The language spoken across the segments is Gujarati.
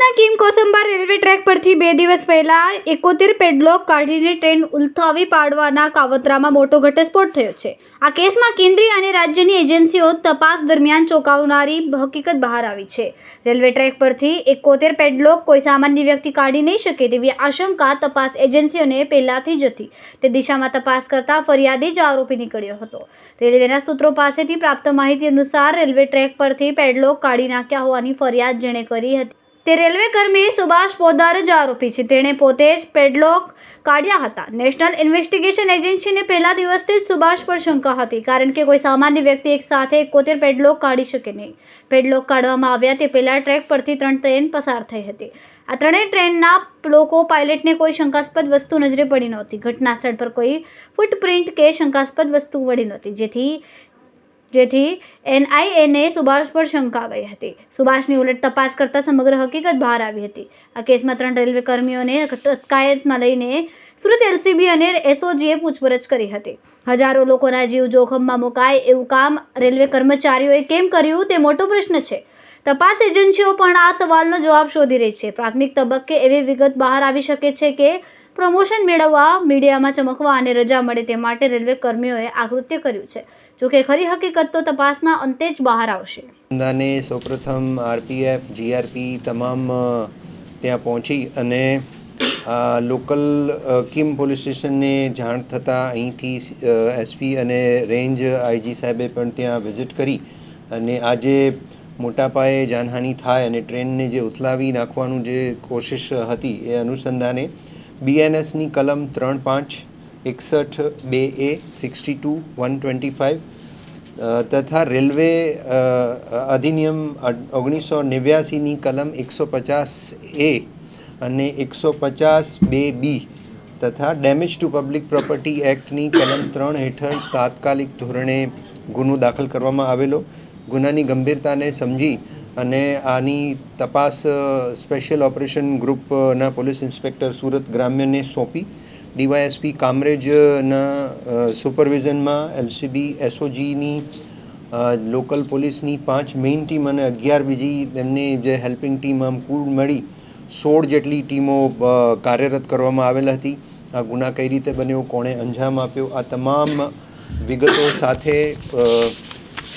સુરતના કિમ કોસંબા રેલવે ટ્રેક પરથી બે દિવસ પહેલા એકોતેર પેડલોક કાઢીને ટ્રેન ઉલથાવી પાડવાના કાવતરામાં મોટો ઘટસ્ફોટ થયો છે. આ કેસમાં કેન્દ્રીય અને રાજ્યની એજન્સીઓ તપાસ દરમિયાન ચોંકાવનારી હકીકત બહાર આવી છે. રેલવે ટ્રેક પરથી એકોતેર પેડલોક કોઈ સામાન્ય વ્યક્તિ કાઢી નહીં શકે તેવી આશંકા તપાસ એજન્સીઓને પહેલાથી જ હતી. તે દિશામાં તપાસ કરતા ફરિયાદી જ આરોપી નીકળ્યો હતો. રેલવેના સૂત્રો પાસેથી પ્રાપ્ત માહિતી અનુસાર રેલવે ટ્રેક પરથી પેડલોક કાઢી નાખ્યા હોવાની ફરિયાદ જેણે કરી હતી. તે રેલવે કર્મી સુભાષ પોદાર જ આરોપી છે. તેણે પોતે જ પેડલોક કાઢ્યા હતા. નેશનલ ઇન્વેસ્ટિગેશન એજન્સીને પહેલા દિવસથી જ સુભાષ પર શંકા હતી, કારણ કે કોઈ સામાન્ય વ્યક્તિ એક સાથે એકોતેર પેડલોક કાઢી શકે નહીં. પેડલોક કાઢવામાં આવ્યા તે પહેલાં ટ્રેક પરથી ત્રણ ટ્રેન પસાર થઈ હતી. આ ત્રણેય ટ્રેનના લોકો, પાયલટને કોઈ શંકાસ્પદ વસ્તુ નજરે પડી નહોતી. ઘટના સ્થળ પર કોઈ ફૂટપ્રિન્ટ કે શંકાસ્પદ વસ્તુ વળી નહોતી. જેથી જેથી એનઆઈએને સુભાષ પર શંકા ગઈ હતી. સુભાષની ઉલટ તપાસ કરતાં સમગ્ર હકીકત બહાર આવી હતી. આ કેસમાં ત્રણ રેલવે કર્મીઓને અટકાયતમાં લઈને સુરત એલસીબી અને એસઓજીએ પૂછપરછ કરી હતી. હજારો લોકોના જીવ જોખમમાં મુકાય એવું કામ રેલવે કર્મચારીઓએ કેમ કર્યું તે મોટો પ્રશ્ન છે. તપાસ એજન્સીઓ પણ આ સવાલનો જવાબ શોધી રહી છે. પ્રાથમિક તબક્કે એવી વિગત બહાર આવી શકે છે કે પ્રમોશન મેળવવા, મીડિયામાં ચમકવા અને રજા મળે તે માટે રેલવે કર્મીઓએ આ કૃત્ય કર્યું છે. જોકે ખરી હકીકત તો તપાસના અંતે જ બહાર આવશે. ધંધાને સૌપ્રથમ આરપીએફ, જીઆરપી તમામ ત્યાં પહોંચી અને લોકલ કિમ પોલીસ સ્ટેશનને જાણ થતાં અહીંથી એસપી અને રેન્જ આઈજી સાહેબે પણ ત્યાં વિઝિટ કરી અને આજે મોટા પાયે જાનહાનિ થાય અને ટ્રેનને જે ઉથલાવી નાખવાનું જે કોશિશ હતી એ અનુસંધાને બીએનએસની કલમ ત્રણ પાંચ, એકસઠ બે A, sixty two, one twenty five તથા રેલવે અધિનિયમ ઓગણીસો નેવ્યાસીની કલમ એકસો પચાસ એ અને એકસો પચાસ બે બી તથા ડેમેજ ટુ પબ્લિક પ્રોપર્ટી એક્ટની કલમ ત્રણ હેઠળ તાત્કાલિક ધોરણે ગુનો દાખલ કરવામાં આવેલો. ગુનાની ગંભીરતાને સમજી અને આની તપાસ સ્પેશિયલ ઓપરેશન ગ્રુપના પોલીસ ઇન્સ્પેક્ટર સુરત ગ્રામ્યને સોંપી. ડીવાયએસપી કામરેજના સુપરવિઝનમાં એલસીબી એસઓજીની લોકલ પોલીસની પાંચ મેઇન ટીમ અને અગિયાર બીજી એમની જે હેલ્પિંગ ટીમ આમ કુલ મળી સોળ જેટલી ટીમો કાર્યરત કરવામાં આવેલ હતી. આ ગુના કઈ રીતે બન્યો, કોણે અંજામ આપ્યો, આ તમામ વિગતો સાથે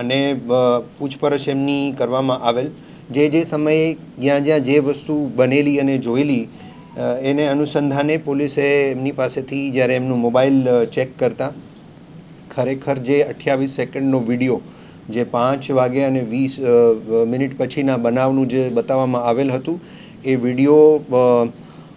અને પૂછપરછ એમની કરવામાં આવેલ. જે જે સમયે જ્યાં જ્યાં જે વસ્તુ બનેલી અને જોયેલી એને અનુસંધાને પોલીસે એમની પાસેથી જ્યારે એમનું મોબાઈલ ચેક કરતા, ખરેખર જે અઠ્યાવીસ સેકન્ડનો વીડિયો, જે પાંચ વાગે અને વીસ મિનિટ પછીના બનાવનું જે બતાવવામાં આવેલ હતું, એ વીડિયો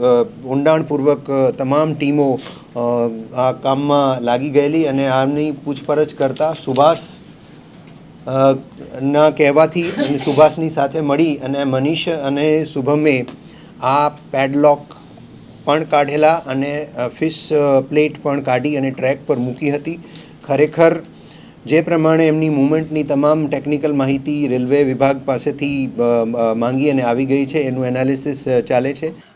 ઊંડાણપૂર્વક તમામ ટીમો આ કામમાં લાગી ગયેલી અને આમની પૂછપરછ કરતાં સુભાષ ના કહેવાથી અને સુભાષની સાથે મળી અને મનીષ અને શુભમે આ પેડલોક પણ કાઢેલા અને ફિશ પ્લેટ પણ કાઢી અને ટ્રેક પર મૂકી હતી. ખરેખર, જે પ્રમાણે એમની મુવમેન્ટની તમામ ટેકનિકલ માહિતી રેલવે વિભાગ પાસેથી માંગી અને આવી ગઈ છે, એનું એનાલિસિસ ચાલે છે.